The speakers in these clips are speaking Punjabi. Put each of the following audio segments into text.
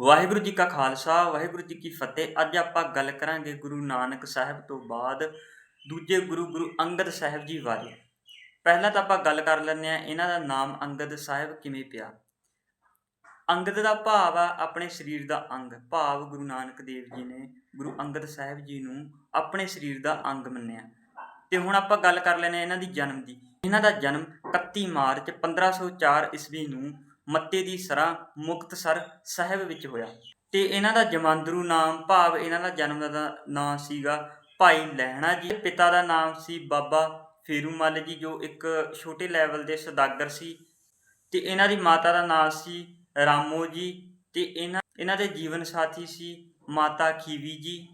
ਵਾਹਿਗੁਰੂ ਜੀ ਕਾ ਖਾਲਸਾ, ਵਾਹਿਗੁਰੂ ਜੀ ਕੀ ਫਤਿਹ। ਅੱਜ ਆਪਾਂ ਗੱਲ ਕਰਾਂਗੇ ਗੁਰੂ ਨਾਨਕ ਸਾਹਿਬ ਤੋਂ ਬਾਅਦ ਦੂਜੇ ਗੁਰੂ ਗੁਰੂ ਅੰਗਦ ਸਾਹਿਬ ਜੀ ਬਾਰੇ। ਪਹਿਲਾਂ ਤਾਂ ਆਪਾਂ ਗੱਲ ਕਰ ਲੈਂਦੇ ਆ ਇਹਨਾਂ ਦਾ ਨਾਮ ਅੰਗਦ ਸਾਹਿਬ ਕਿਵੇਂ ਪਿਆ? ਅੰਗਦ ਦਾ ਭਾਵ ਆ ਆਪਣੇ ਸਰੀਰ ਦਾ ਅੰਗ। ਭਾਵ ਗੁਰੂ ਨਾਨਕ ਦੇਵ ਜੀ ਨੇ ਗੁਰੂ ਅੰਗਦ ਸਾਹਿਬ ਜੀ ਨੂੰ ਆਪਣੇ ਸਰੀਰ ਦਾ ਅੰਗ ਮੰਨਿਆ। ਤੇ ਹੁਣ ਆਪਾਂ ਗੱਲ ਕਰ ਲੈਂਦੇ ਆ ਇਹਨਾਂ ਦੀ ਜਨਮ ਦੀ। ਇਹਨਾਂ ਦਾ ਜਨਮ 31 ਮਾਰਚ 1504 ਈਸਵੀ ਨੂੰ ਮੱਤੇ ਦੀ ਸਰਾਂ ਮੁਕਤਸਰ ਸਾਹਿਬ ਵਿੱਚ ਹੋਇਆ। ਤੇ ਇਹਨਾਂ ਦਾ ਜਮਾਂਦਰੂ ਨਾਮ, ਭਾਵ ਇਹਨਾਂ ਦਾ ਜਨਮ ਦਾ ਨਾਮ ਸੀਗਾ ਭਾਈ ਲਹਿਣਾ ਜੀ। ਪਿਤਾ ਦਾ ਨਾਮ ਸੀ ਬਾਬਾ ਫੇਰੂਮੱਲ ਜੀ, ਜੋ ਇੱਕ ਛੋਟੇ ਲੈਵਲ ਦੇ ਸੌਦਾਗਰ ਸੀ। ਤੇ ਇਹਨਾਂ ਦੀ ਮਾਤਾ ਦਾ ਨਾਮ ਸੀ ਰਾਮੋ ਜੀ। ਤੇ ਇਹਨਾਂ ਇਹਨਾਂ ਦੇ ਜੀਵਨ ਸਾਥੀ ਸੀ ਮਾਤਾ ਖੀਵੀ ਜੀ।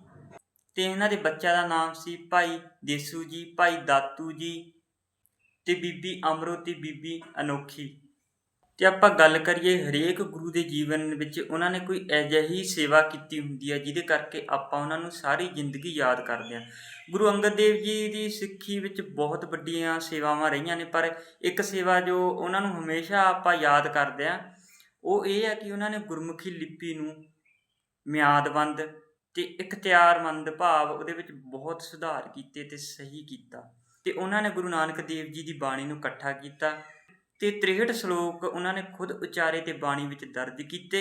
ਤੇ ਇਹਨਾਂ ਦੇ ਬੱਚਿਆਂ ਦਾ ਨਾਮ ਸੀ ਭਾਈ ਦੇਸੂ ਜੀ, ਭਾਈ ਦਾਤੂ ਜੀ। ਤੇ ਬੀਬੀ ਅਮਰੋ ਤੇ ਬੀਬੀ ਅਨੋਖੀ। ਤੇ ਆਪਾਂ ਗੱਲ ਕਰੀਏ ਹਰੇਕ ਗੁਰੂ ਦੇ ਜੀਵਨ ਵਿੱਚ ਉਹਨਾਂ ਨੇ ਕੋਈ ਅਜਿਹੀ ਸੇਵਾ ਕੀਤੀ ਹੁੰਦੀ ਹੈ ਜਿਹਦੇ ਕਰਕੇ ਆਪਾਂ ਉਹਨਾਂ ਨੂੰ ਸਾਰੀ ਜ਼ਿੰਦਗੀ ਯਾਦ ਕਰਦੇ ਹਾਂ। ਗੁਰੂ ਅੰਗਦ ਦੇਵ ਜੀ ਦੀ ਸਿੱਖੀ ਵਿੱਚ ਬਹੁਤ ਵੱਡੀਆਂ ਸੇਵਾਵਾਂ ਰਹੀਆਂ ਨੇ, ਪਰ ਇੱਕ ਸੇਵਾ ਜੋ ਉਹਨਾਂ ਨੂੰ ਹਮੇਸ਼ਾ ਆਪਾਂ ਯਾਦ ਕਰਦੇ ਹਾਂ, ਉਹ ਇਹ ਹੈ ਕਿ ਉਹਨਾਂ ਨੇ ਗੁਰਮੁਖੀ ਲਿਪੀ ਨੂੰ ਮਿਆਦਬੰਦ ਤੇ ਇਖਤਿਆਰਮੰਦ ਭਾਵ ਉਹਦੇ ਵਿੱਚ ਬਹੁਤ ਸੁਧਾਰ ਕੀਤੇ ਤੇ ਸਹੀ ਕੀਤਾ ਤੇ ਉਹਨਾਂ ਨੇ ਗੁਰੂ ਨਾਨਕ ਦੇਵ ਜੀ ਦੀ ਬਾਣੀ ਨੂੰ ਇਕੱਠਾ ਕੀਤਾ। ਤੇ 63 ਸ਼ਲੋਕ ਉਹਨਾਂ ਨੇ ਖੁਦ ਉਚਾਰੇ ਤੇ ਬਾਣੀ ਵਿੱਚ ਦਰਜ ਕੀਤੇ।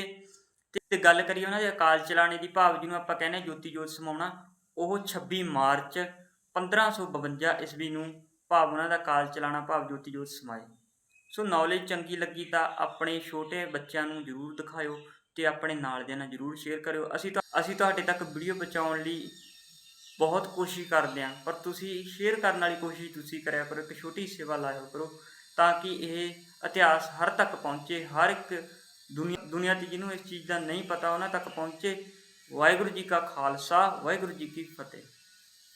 ਤੇ ਗੱਲ ਕਰੀਏ ਉਹਨਾਂ ਦੇ ਅਕਾਲ ਚਲਾਣੇ ਦੀ ਭਾਵ ਜਿਹਨੂੰ ਆਪਾਂ ਕਹਿੰਦੇ ਹਾਂ ਜੋਤੀ ਜੋਤ ਸਮਾਉਣਾ, ਉਹ 26 ਮਾਰਚ 1552 ਈਸਵੀ ਨੂੰ ਭਾਵ ਉਹਨਾਂ ਦਾ ਕਾਲ ਚਲਾਣਾ ਭਾਵ ਜੋਤੀ ਜੋਤ ਸਮਾਏ। ਸੋ ਨੌਲੇਜ ਚੰਗੀ ਲੱਗੀ ਤਾਂ ਆਪਣੇ ਛੋਟੇ ਬੱਚਿਆਂ ਨੂੰ ਜਰੂਰ ਦਿਖਾਇਓ ਤੇ ਆਪਣੇ ਨਾਲ ਦੇ ਨਾਲ ਜਰੂਰ ਸ਼ੇਅਰ ਕਰਿਓ। ਅਸੀਂ ਤਾਂ ਅਸੀਂ ਤੁਹਾਡੇ ਤੱਕ ਵੀਡੀਓ ਪਹੁੰਚਾਉਣ ਲਈ ਬਹੁਤ ਕੋਸ਼ਿਸ਼ ਕਰਦੇ ਹਾਂ, ਪਰ ਤੁਸੀਂ ਸ਼ੇਅਰ ਕਰਨ ਵਾਲੀ ਕੋਸ਼ਿਸ਼ ਤੁਸੀਂ ਕਰਿਆ ਕਰੋ, ਇੱਕ ਛੋਟੀ ਸੇਵਾ ਲਾਇਆ ਕਰੋ। ਤਾਂ ਕਿ ਇਹ ਇਤਿਹਾਸ ਹਰ ਤੱਕ ਪਹੁੰਚੇ, ਹਰ ਇੱਕ ਦੁਨੀਆ ਦੁਨੀਆ ਤੇ ਜਿਹਨੂੰ ਇਸ ਚੀਜ਼ ਦਾ ਨਹੀਂ ਪਤਾ, ਉਹਨਾਂ ਤੱਕ ਪਹੁੰਚੇ। ਵਾਹਿਗੁਰੂ ਜੀ ਕਾ ਖਾਲਸਾ, ਵਾਹਿਗੁਰੂ ਜੀ ਕੀ ਫਤਿਹ।